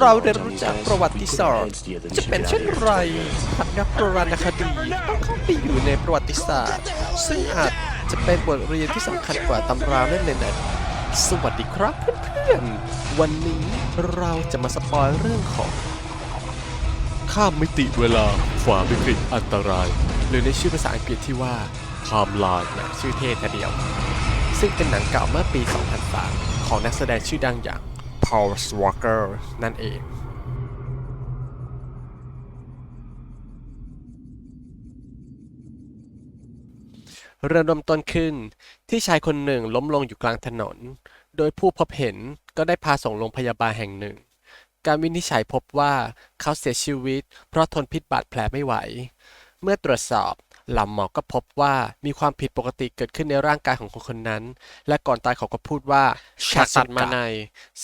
เราได้รู้จักประวัติศาสตร์ จะเป็นเช่นไรหากนักโบราณคดีต้องเข้าไปอยู่ในประวัติศาสตร์ ซึ่งอาจจะเป็นบทเรียนที่สำคัญกว่าตำราเล่มนั้นๆสวัสดีครับเพื่อนๆ วันนี้เราจะมาสปอยเรื่องของ ข้ามมิติเวลาฝ่าวิกฤตอันตราย หรือในชื่อภาษาอังกฤษที่ว่า Timeline นะชื่อเท่ทีเดียว ซึ่งเป็นหนังเก่าเมื่อปี 2003 ของนักแสดงชื่อดังอย่าง Paul Walker นั่นเองเริ่มเริ่มต้นขึ้นที่ชายคนหนึ่งล้มลงอยู่กลางถนน โดยผู้พบเห็นก็ได้พาส่งโรงพยาบาลแห่งหนึ่ง การวินิจฉัยพบว่าเขาเสียชีวิตเพราะทนพิษบาดแผลไม่ไหว เมื่อตรวจสอบ หลำหมอก็พบว่ามีความผิดปกติเกิดขึ้นในร่างกายของคนคนนั้น และก่อนตายเขาก็พูดว่าฉันตัดมาใน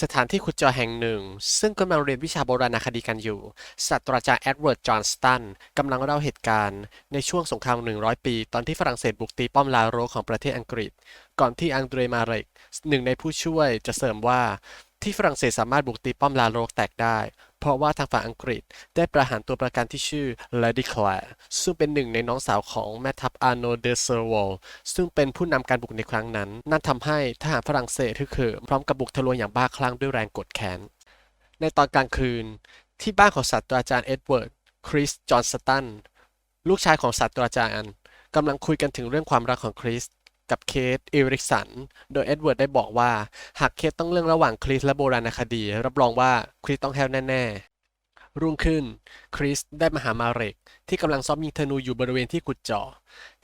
สถานที่ขุดเจาะแห่งหนึ่ง ซึ่งกำลังเรียนวิชาโบราณคดีกันอยู่ศาสตราจารย์แอดเวิร์ดจอห์นสตันกำลังเล่าเหตุการณ์ในช่วงสงคราม 100 ปี ตอนที่ฝรั่งเศสบุกตีป้อมลาโรของประเทศอังกฤษ ก่อนที่อังเดรมาเรกหนึ่งในผู้ช่วยจะเสริมว่าที่ฝรั่งเศสสามารถบุกตีป้อมลาโรกแตกได้ เพราะว่าทางฝั่งอังกฤษได้ประหารตัวประกันที่ชื่อ Lady Clare ซึ่งเป็นหนึ่งในน้องสาวของแม่ทัพอาร์โนเดเซอร์วอลซึ่งเป็นผู้นำการบุกในครั้งนั้น นั่นทำให้ทหารฝรั่งเศสฮึกเหิมพร้อมกับบุกทะลวงอย่างบ้าคลั่งด้วยแรงกดแค้น ในตอนกลางคืน ที่บ้านของศาสตราจารย์เอ็ดเวิร์ด คริส จอห์นสตัน ลูกชายของศาสตราจารย์กำลังคุยกันถึงเรื่องความรักของคริส กับเคทเอริกสัน โดยเอ็ดเวิร์ดได้บอกว่า หากเคทต้องเลือกระหว่างคริสและโบราณคดี รับรองว่าคริสต้องแฮวแน่ๆ รุ่งขึ้น คริสได้มาหามาเรก ที่กำลังซ้อมยิงธนูอยู่บริเวณที่ขุดเจาะ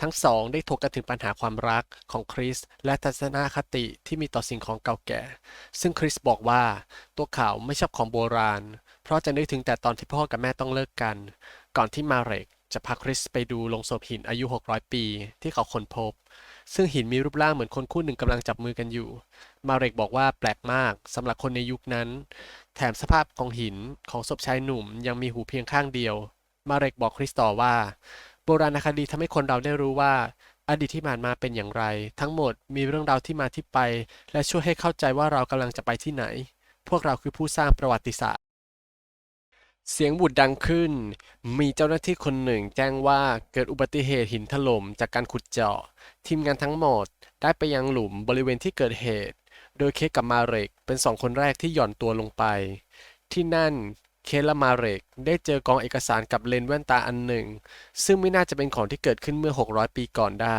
ทั้งสองได้ถกกันถึงปัญหาความรักของคริสและทัศนคติที่มีต่อสิ่งของเก่าแก่ ซึ่งคริสบอกว่าตัวเขาไม่ชอบของโบราณ เพราะจะนึกถึงแต่ตอนที่พ่อกับแม่ต้องเลิกกัน ก่อนที่มาเรกจะพาคริสไปดูโลงศพหินอายุ 600 ปี ที่เขาค้นพบ ซึ่งหินมีรูปร่างเหมือนคนคู่หนึ่งกำลังจับมือกันอยู่ มาเรกบอกว่าแปลกมากสำหรับคนในยุคนั้น แถมสภาพของหินของศพชายหนุ่มยังมีหูเพียงข้างเดียว มาเรกบอกคริสต่อว่า โบราณคดีทำให้คนเราได้รู้ว่า อดีตที่ผ่านมาเป็นอย่างไร ทั้งหมดมีเรื่องราวที่มาที่ไป และช่วยให้เข้าใจว่าเรากำลังจะไปที่ไหน พวกเราคือผู้สร้างประวัติศาสตร์ เสียงบุดดังขึ้น มีเจ้าหน้าที่คนหนึ่งแจ้งว่าเกิดอุบัติเหตุหินถล่มจากการขุดเจาะ ทีมงานทั้งหมดได้ไปยังหลุมบริเวณที่เกิดเหตุ โดยเคสกับมาเรกเป็นสองคนแรกที่หย่อนตัวลงไป ที่นั่นเคสและมาเรกได้เจอกองเอกสารกับเลนแว่นตาอันหนึ่ง ซึ่งไม่น่าจะเป็นของที่เกิดขึ้นเมื่อ 600 ปีก่อนได้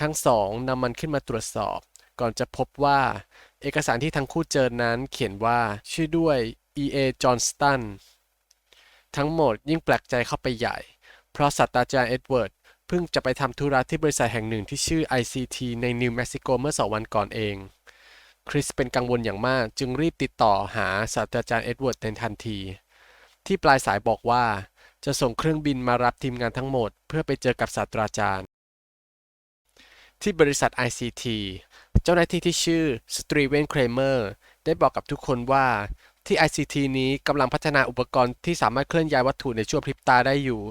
ทั้งสองนำมันขึ้นมาตรวจสอบ ก่อนจะพบว่า เอกสารที่ทั้งคู่เจอนั้นเขียนว่าชื่อด้วย E.A. Johnston ทั้งหมดยิ่งแปลกใจเข้าไปใหญ่ เพราะศาสตราจารย์เอ็ดเวิร์ดเพิ่งจะไปทำธุระที่บริษัทแห่งหนึ่งที่ชื่อ ICT ในนิวเม็กซิโกเมื่อสองวันก่อนเอง คริสเป็นกังวลอย่างมากจึงรีบติดต่อหาศาสตราจารย์เอ็ดเวิร์ดในทันที ที่ปลายสายบอกว่า จะส่งเครื่องบินมารับทีมงานทั้งหมด เพื่อไปเจอกับศาสตราจารย์ ที่บริษัท ICT เจ้าหน้าที่ที่ชื่อสตรีเวนเครเมอร์ได้บอกกับทุกคนว่า ที่ ICT นี้กำลังพัฒนาอุปกรณ์ที่สามารถเคลื่อนย้ายวัตถุในช่วงพริบตาได้อยู่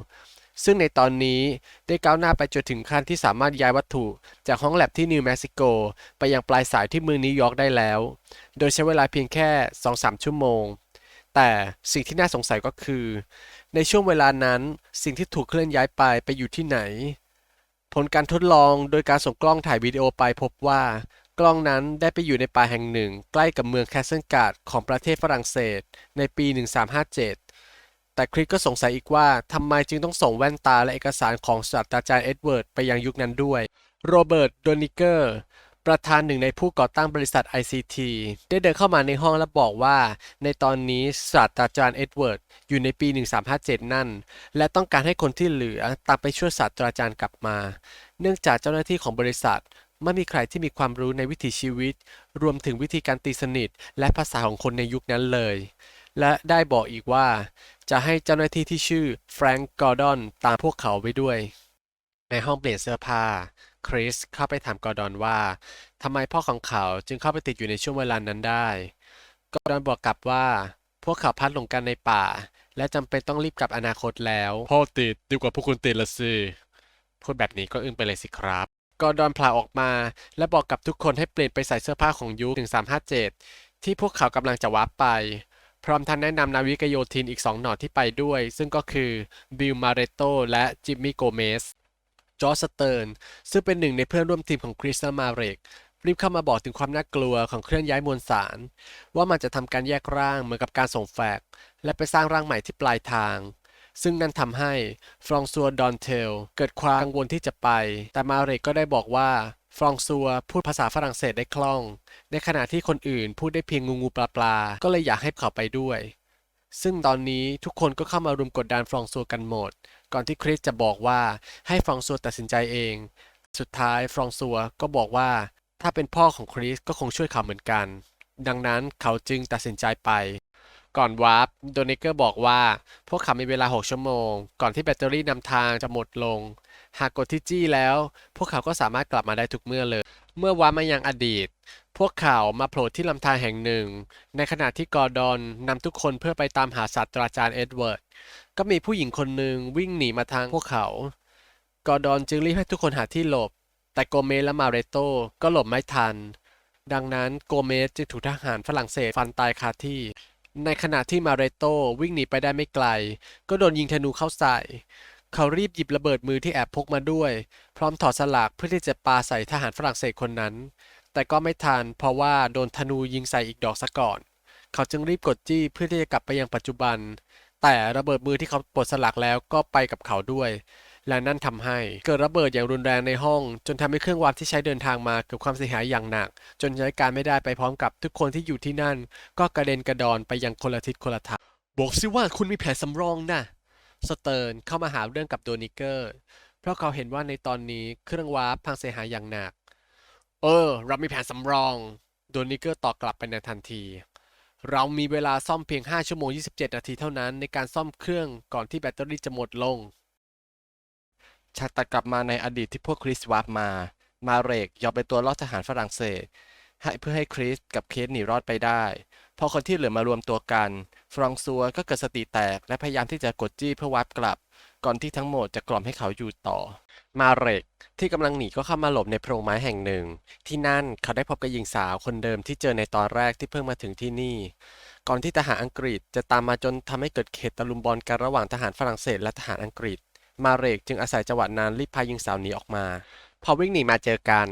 ซึ่งในตอนนี้ได้ก้าวหน้าไปจนถึงขั้นที่สามารถย้ายวัตถุ จากห้องแลบที่นิวเม็กซิโก ไปยังปลายสายที่เมืองนิวยอร์กได้แล้ว โดยใช้เวลาเพียงแค่ 2-3 ชั่วโมง แต่สิ่งที่น่าสงสัยก็คือ ในช่วงเวลานั้นสิ่งที่ถูกเคลื่อนย้ายไปไปอยู่ที่ไหน ผลการทดลองโดยการส่งกล้องถ่ายวิดีโอไปพบว่า กล้องนั้นได้ไปอยู่ในป่าแห่งหนึ่ง ใกล้กับเมืองแคสเซิลการ์ดของประเทศฝรั่งเศส ในปี 1357 แต่คริสก็สงสัยอีกว่าทำไมจึงต้องส่งแว่นตาและเอกสารของศาสตราจารย์เอ็ดเวิร์ดไปยังยุคนั้นด้วย โรเบิร์ต โดนิเกอร์ ประธานหนึ่งในผู้ก่อตั้งบริษัท ICT ได้เดินเข้ามาในห้องและบอกว่า ในตอนนี้ศาสตราจารย์เอ็ดเวิร์ดอยู่ในปี 1357 นั่น และต้องการให้คนที่เหลือตามไปช่วยศาสตราจารย์กลับมา เนื่องจากเจ้าหน้าที่ของบริษัท ไม่มีใครที่มีความรู้ในวิถีชีวิต รวมถึงวิธีการตีสนิท และภาษาของคนในยุคนั้นเลย และได้บอกอีกว่า จะให้เจ้าหน้าที่ที่ชื่อแฟรงก์กอร์ดอนตามพวกเขาไปด้วย ในห้องเปลี่ยนเสื้อผ้า คริสเข้าไปถามกอร์ดอนว่าทำไมพ่อของเขาจึงเข้าไปติดอยู่ในช่วงเวลานั้นได้ กอร์ดอนบอกกลับว่า พวกเขาพลัดหลงกันในป่า และจำเป็นต้องรีบกลับอนาคตแล้ว พ่อติดดีกว่าพวกคุณติดละสิพูดแบบนี้ก็อึ้งไปเลยสิครับ กอร์ดอนพลาออกมา และบอกกับทุกคนให้เปลี่ยนไปใส่เสื้อผ้าของยุค1357 ที่พวกเขากำลังจะวาร์ปไป พร้อมทั้งแนะนำนาวิกโยธินอีก2หน่อที่ไปด้วย ซึ่งก็คือบิลมาเรโตและจิมมี่โกเมสจอร์จสเติร์นซึ่งเป็นหนึ่งในเพื่อนร่วมทีมของคริสตันมาเรกรีบเข้ามาบอกถึงความน่ากลัวของเครื่องย้ายมวลสาร ว่ามันจะทำการแยกร่างเหมือนกับการส่งแฟก และไปสร้างร่างใหม่ที่ปลายทาง ซึ่งนั่นทำให้ฟรองซัวดอนเทลเกิดความกังวลที่จะไป แต่มาเรกก็ได้บอกว่าฟรองซัวพูดภาษาฝรั่งเศสได้คล่อง ในขณะที่คนอื่นพูดได้เพียงงูงูปลาปลา ก็เลยอยากให้เขาไปด้วย ซึ่งตอนนี้ทุกคนก็เข้ามารุมกดดันฟรองซัวกันหมด ก่อนที่คริสจะบอกว่าให้ฟรองซัวตัดสินใจเอง สุดท้ายฟรองซัวก็บอกว่า ถ้าเป็นพ่อของคริสก็คงช่วยเขาเหมือนกัน ดังนั้นเขาจึงตัดสินใจไป ก่อนวาร์ปโดนิเกอร์บอกว่า พวกเขามีเวลา 6 ชั่วโมง ก่อนที่แบตเตอรี่นำทางจะหมดลง หากกดที่จี้แล้ว พวกเขาก็สามารถกลับมาได้ทุกเมื่อเลย เมื่อวาร์ปมายังอดีต พวกเขามาโผล่ที่ลำธารแห่งหนึ่ง ในขณะที่กอร์ดอนนำทุกคนเพื่อไปตามหาศาสตราจารย์เอ็ดเวิร์ด ก็มีผู้หญิงคนหนึ่งวิ่งหนีมาทางพวกเขา กอร์ดอนจึงรีบให้ทุกคนหาที่หลบ แต่โกเมสและมาเรโตก็หลบไม่ทัน ดังนั้นโกเมสจึงถูกทหารฝรั่งเศสฟันตายคาที่ ในขณะที่มาเรโตวิ่งหนีไปได้ไม่ไกล ก็โดนยิงธนูเข้าใส่ เขารีบหยิบระเบิดมือที่แอบพกมาด้วย พร้อมถอดสลากเพื่อที่จะปาใส่ทหารฝรั่งเศสคนนั้น แต่ก็ไม่ทันเพราะว่าโดนธนูยิงใส่อีกดอกซะก่อน เขาจึงรีบกดจี้เพื่อที่จะกลับไปยังปัจจุบัน แต่ระเบิดมือที่เขาปลดสลักแล้วก็ไปกับเขาด้วย และนั่นทำให้เกิดระเบิดอย่างรุนแรงในห้อง จนทำให้เครื่องวาร์ปที่ใช้เดินทางมาเกิดความเสียหายอย่างหนัก จนใช้การไม่ได้ไปพร้อมกับทุกคนที่อยู่ที่นั่น ก็กระเด็นกระดอนไปยังคนละทิศคนละทางบอกสิว่าคุณมีแผนสำรองนะสเติร์นเข้ามาหาเรื่องกับโดนิเกอร์ เพราะเขาเห็นว่าในตอนนี้เครื่องวาร์ปพังเสียหายอย่างหนัก เออ เรามีแผนสำรอง โดนิเกอร์ตอบกลับไปในทันที เรามีเวลาซ่อมเพียง 5 ชั่วโมง 27 นาทีเท่านั้นในการซ่อมเครื่องก่อนที่แบตเตอรี่จะหมดลง ฉากตัดกลับมาในอดีตที่พวกคริสวาร์ปมา มาเรกยอมเป็นตัวล่อทหารฝรั่งเศส ให้เพื่อให้คริสกับเคสหนีรอดไปได้ พอคนที่เหลือมารวมตัวกัน ฟรองซัวก็เกิดสติแตกและพยายามที่จะกดจี้เพื่อวาร์ปกลับ ก่อนที่ทั้งหมดจะกล่อมให้เขาอยู่ต่อ มาเรกที่กำลังหนีก็เข้ามาหลบในโพรงไม้แห่งหนึ่ง ที่นั่นเขาได้พบกับหญิงสาวคนเดิมที่เจอในตอนแรกที่เพิ่งมาถึงที่นี่ ก่อนที่ทหารอังกฤษจะตามมาจนทำให้เกิดเหตุตะลุมบอลกันระหว่างทหารฝรั่งเศสและทหารอังกฤษ มาเรกจึงอาศัยจังหวะนั้นรีบพาหญิงสาวหนีออกมา พอวิ่งหนีมาเจอกัน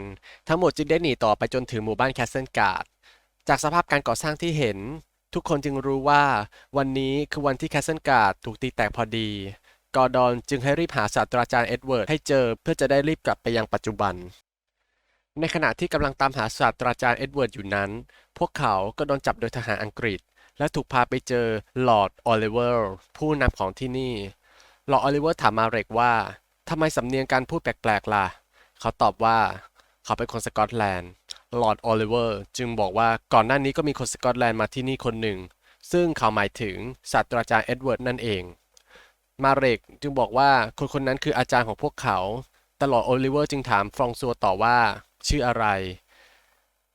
ทั้งหมดจึงได้หนีต่อไปจนถึงหมู่บ้านแคสเซิลการ์ดจากสภาพการก่อสร้างที่เห็น ทุกคนจึงรู้ว่าวันนี้คือวันที่แคสเซิลการ์ดถูกตีแตกพอดี กอร์ดอนจึงให้รีบหาศาสตราจารย์เอ็ดเวิร์ดให้เจอเพื่อจะได้รีบกลับไปยังปัจจุบัน ในขณะที่กำลังตามหาศาสตราจารย์เอ็ดเวิร์ดอยู่นั้น พวกเขาก็โดนจับโดยทหารอังกฤษและถูกพาไปเจอลอร์ดออลิเวอร์ผู้นำของที่นี่ หลอดออลิเวอร์ถามมาเรกว่าทำไมสำเนียงการพูดแปลกๆล่ะ เขาตอบว่า เขาเป็นคนสกอตแลนด์ลอร์ดออลิเวอร์จึงบอกว่าก่อนหน้านี้ก็มีคนสกอตแลนด์มาที่นี่คนหนึ่ง ซึ่งเขาหมายถึงศาสตราจารย์เอ็ดเวิร์ดนั่นเอง มาเรกจึงบอกว่าคนคนนั้นคืออาจารย์ของพวกเขา ตลอดโอลิเวอร์จึงถามฟรองซัวต่อว่า ชื่ออะไร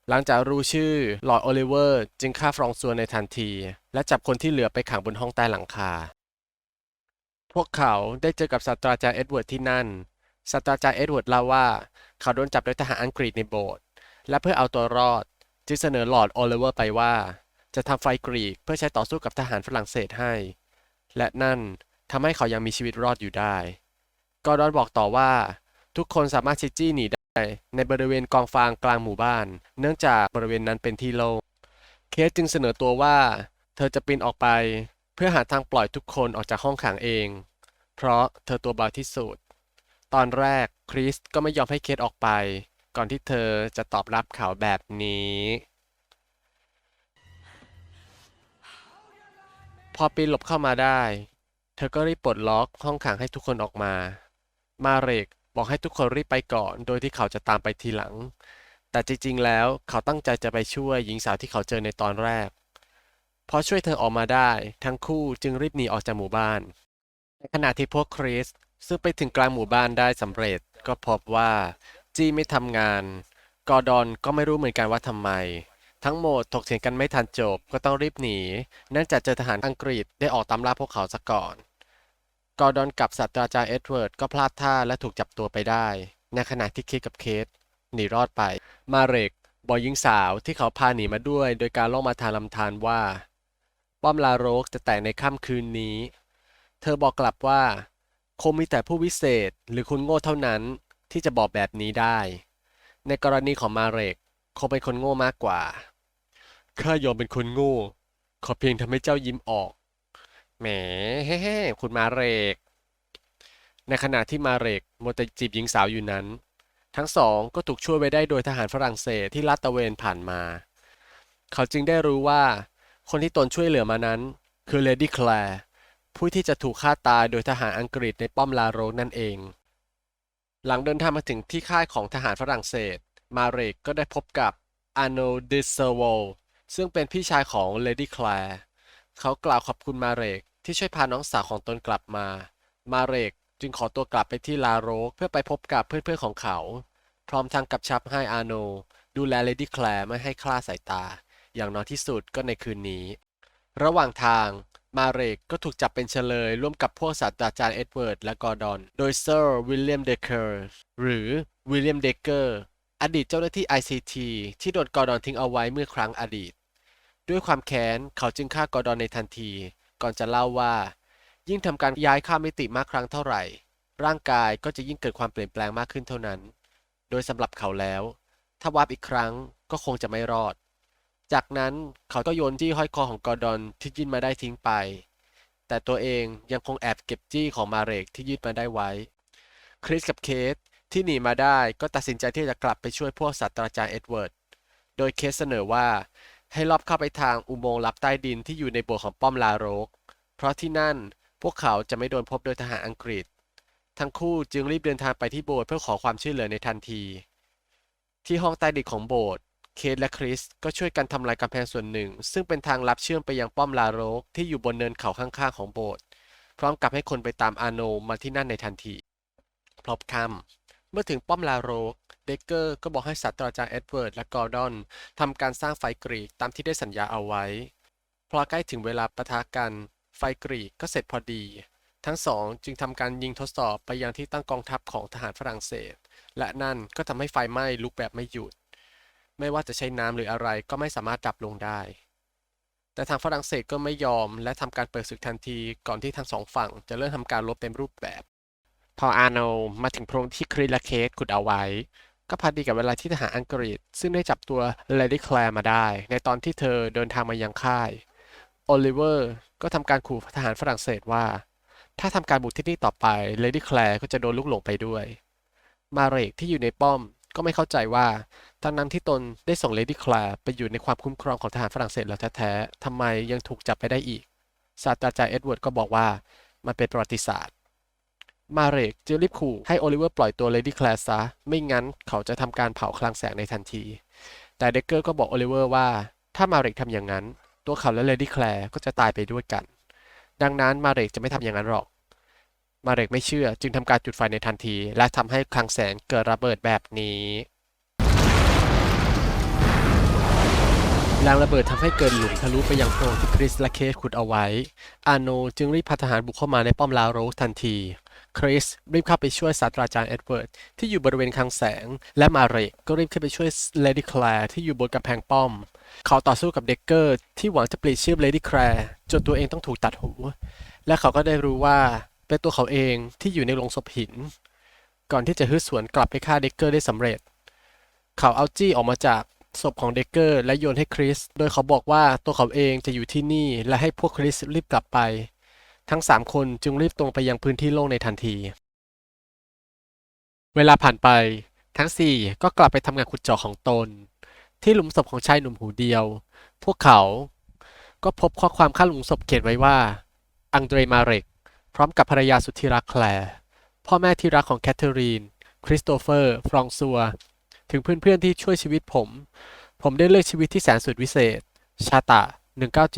หลังจากรู้ชื่อลอร์ดโอลิเวอร์จึงฆ่าฟรองซัวในทันที และจับคนที่เหลือไปขังบนห้องใต้หลังคา วกเขาได้เจอกับศาสตราจารย์เอ็ดเวิร์ดที่นั่น ศาสตราจารย์เอ็ดเวิร์ดเล่าว่า เขาโดนจับโดยทหารอังกฤษในโบสถ์ และเพื่อเอาตัวรอด จึงเสนอหลอร์ดโอลิเวอร์ไปว่า จะทำไฟกรีกเพื่อใช้ต่อสู้กับทหารฝรั่งเศสให้ และนั่นทำให้เขายังมีชีวิตรอดอยู่ได้ กอร์ดอนบอกต่อว่า ทุกคนสามารถชิจี้หนีได้ในบริเวณกองฟางกลางหมู่บ้าน เนื่องจากบริเวณนั้นเป็นที่โล่ง เคสจึงเสนอตัวว่า เธอจะปีนออกไป เพื่อหาทางปล่อยทุกคนออกจากห้องขังเอง เพราะเธอตัวเบาที่สุด ตอนแรกคริสก็ไม่ยอมให้เคสออกไป ก่อนที่เธอจะตอบรับข่าวแบบนี้ พอปีนหลบเข้ามาได้ เธอก็รีบปลดล็อกห้องขังให้ทุกคนออกมา มาเรกบอกให้ทุกคนรีบไปก่อน โดยที่เขาจะตามไปทีหลัง แต่จริงๆ แล้วเขาตั้งใจจะไปช่วยหญิงสาวที่เขาเจอในตอนแรกพอช่วยเธอออกมาได้ ทั้งคู่จึงรีบหนีออกจากหมู่บ้าน ในขณะที่พวกคริสซึ่งไปถึงกลางหมู่บ้านได้สำเร็จ ก็พบว่า จีไม่ทำงาน กอร์ดอนก็ไม่รู้เหมือนกันว่าทำไม ทั้งหมดถกเถียงกันไม่ทันจบก็ต้องรีบหนีเนื่องจากเจอทหารอังกฤษได้ออกตามล่าพวกเขาซะก่อน กอร์ดอนกับศาสตราจารย์เอ็ดเวิร์ดก็พลาดท่าและถูกจับตัวไปได้ ในขณะที่คิดกับเคสหนีรอดไป มาเรกบอกหญิงสาวที่เขาพาหนีมาด้วย โดยการล่องมาทางลำธารว่า ป้อมลาโรกจะแตกในค่ำคืนนี้ เธอบอกกลับว่า คงมีแต่ผู้วิเศษหรือคุณโง่เท่านั้นที่จะบอกแบบนี้ได้ ในกรณีของมาเรกคงเป็นคนโง่มากกว่า ข้ายอมเป็นคนโง่ ขอเพียงทำให้เจ้ายิ้มออก แหมเฮ้ๆคุณมาเรก ในขณะที่มาเรกมัวแต่จีบหญิงสาวอยู่นั้น ทั้งสองก็ถูกช่วยไว้ได้โดยทหารฝรั่งเศสที่ลาดตระเวนผ่านมา เขาจึงได้รู้ว่า คนที่ตนช่วยเหลือมานั้น คือเลดี้แคลร์ ผู้ที่จะถูกฆ่าตายโดยทหารอังกฤษในป้อมลาโรกนั่นเอง หลังเดินทางมาถึงที่ค่ายของทหารฝรั่งเศส มาเรกก็ได้พบกับอาโนดิเซโวซึ่งเป็นพี่ชายของเลดี้แคลร์เขากล่าวขอบคุณมาเรกที่ช่วยพาน้องสาวของตนกลับมา มาเรกจึงขอตัวกลับไปที่ลาโรกเพื่อไปพบกับเพื่อนๆของเขา พร้อมทั้งกับชับให้อาโน ดูแลเลดี้แคลร์ไม่ให้คลาดสายตา อย่างน้อยที่สุดก็ในคืนนี้ ระหว่างทาง มาเรกก็ถูกจับเป็นเฉลย ร่วมกับพวกศาสตราจารย์เอ็ดเวิร์ดและกอร์ดอน โดยเซอร์วิลเลียมเดเกอร์หรือวิลเลียมเดเกอร์อดีตเจ้าหน้าที่ ICT ที่โดนกอร์ดอนทิ้งเอาไว้เมื่อครั้งอดีต ด้วยความแค้นเขาจึงฆ่ากอร์ดอนในทันที ก่อนจะเล่าว่า ยิ่งทำการย้ายข้ามมิติมากครั้งเท่าไหร่ ร่างกายก็จะยิ่งเกิดความเปลี่ยนแปลงมากขึ้นเท่านั้น โดยสำหรับเขาแล้ว ถ้าวาร์ปอีกครั้งก็คงจะไม่รอด จากนั้นเขาก็โยนจี้ห้อยคอของกอร์ดอนที่ยื่นมาได้ทิ้งไป แต่ตัวเองยังคงแอบเก็บจี้ของมาเรกที่ยื่นมาได้ไว้ คริสกับเคสที่หนีมาได้ก็ตัดสินใจที่จะกลับไปช่วยพวกศาสตราจารย์เอ็ดเวิร์ด โดยเคสเสนอว่าให้ลอบเข้าไปทางอุโมงค์ลับใต้ดินที่อยู่ในโบสถ์ของป้อมลาโรก เพราะที่นั่นพวกเขาจะไม่โดนพบโดยทหารอังกฤษ ทั้งคู่จึงรีบเดินทางไปที่โบสถ์เพื่อขอความช่วยเหลือในทันที ที่ห้องใต้ดินของโบสถ์ เคทและคริสก็ช่วยกันทำลายกำแพงส่วนหนึ่ง ซึ่งเป็นทางลับเชื่อมไปยังป้อมลาโรกที่อยู่บนเนินเขาข้างๆของโบสถ์พร้อมกับให้คนไปตามอาโนมาที่นั่นในทันที พลบคำเมื่อถึงป้อมลาโรกเดกเกอร์ก็บอกให้ศาสตราจารย์เอ็ดเวิร์ดและกอร์ดอนทำการสร้างไฟกรีกตามที่ได้สัญญาเอาไว้ พอใกล้ถึงเวลาปะทะกัน ไฟกรีกก็เสร็จพอดี ทั้งสองจึงทำการยิงทดสอบไปยังที่ตั้งกองทัพของทหารฝรั่งเศส และนั่นก็ทำให้ไฟไหม้ลุกแบบไม่หยุด ไม่ว่าจะใช้น้ำหรืออะไรก็ไม่สามารถดับลงได้ แต่ทางฝรั่งเศสก็ไม่ยอมและทำการเปิดศึกทันทีก่อนที่ทั้งสองฝั่งจะเริ่มทำการรบเต็มรูปแบบ พออาโนมาถึงโพรงที่คริลเคสขุดเอาไว้ ก็พอดีกับเวลาที่ทหารอังกฤษ ซึ่งได้จับตัวเลดี้แคลร์มาได้ ในตอนที่เธอเดินทางมายังค่ายโอลิเวอร์ก็ทำการขู่ทหารฝรั่งเศสว่า ถ้าทำการบุกที่นี่ต่อไปเลดี้แคลร์ก็จะโดนลูกหลงไปด้วย มาเรกที่อยู่ในป้อม ก็ไม่เข้าใจว่าทั้งนั้นที่ตนได้ส่งเลดี้แคลร์ไปอยู่ในความคุ้มครองของทหารฝรั่งเศสแล้วแท้ๆทำไมยังถูกจับไปได้อีก ศาสตราจารย์เอ็ดเวิร์ดก็บอกว่ามันเป็นประวัติศาสตร์ มาเรกจึงรีบขู่ให้โอลิเวอร์ปล่อยตัวเลดี้แคลร์ซะ ไม่งั้นเขาจะทำการเผาคลังแสงในทันที แต่เดกเกอร์ก็บอกโอลิเวอร์ว่า ถ้ามาเรกทำอย่างนั้น ตัวเขาและเลดี้แคลร์ก็จะตายไปด้วยกัน ดังนั้นมาเรกจะไม่ทำอย่างนั้นหรอก มาเรกไม่เชื่อ จึงทำการจุดไฟในทันที และทำให้คลังแสงเกิดระเบิดแบบนี้แรงระเบิดทำให้เกิดหลุมทะลุไปยังโพรงที่คริสและเคสขุดเอาไว้ อาโนจึงรีบพาทหารบุกเข้ามาในป้อมลาโรสทันที คริสรีบเข้าไปช่วยศาสตราจารย์เอ็ดเวิร์ดที่อยู่บริเวณคลังแสง และมาเรกก็รีบขึ้นไปช่วยเลดี้แคลร์ที่อยู่บนกำแพงป้อม เขาต่อสู้กับเด็กเกอร์ที่หวังจะปลีกชีพเลดี้แคลร์จนตัวเองต้องถูกตัดหู และเขาก็ได้รู้ว่า เป็นตัวเขาเองที่อยู่ในโรงศพหิน ก่อนที่จะฮึดสวนกลับไปฆ่าเด็กเกอร์ได้สำเร็จ เขาเอาจี้ออกมาจากศพของเด็กเกอร์และโยนให้คริส โดยเขาบอกว่าตัวเขาเองจะอยู่ที่นี่และให้พวกคริสรีบกลับไป ทั้งสามคนจึงรีบตรงไปยังพื้นที่โล่งในทันที เวลาผ่านไปทั้งสี่ก็กลับไปทำงานขุดเจาะของตน ที่หลุมศพของชายหนุ่มหูเดียว พวกเขาก็พบข้อความข้างหลุมศพเขียนไว้ว่า อังเดรมาเรก พร้อมกับภรรยาสุดที่รักแคลร์พ่อแม่ที่รักของแคทเธอรีน คริสโตเฟอร์ ฟรองซัว ถึงเพื่อนๆที่ช่วยชีวิตผม ผมได้เลือกชีวิตที่แสนสุดวิเศษ ชาตะ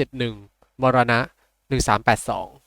1971 มรณะ 1382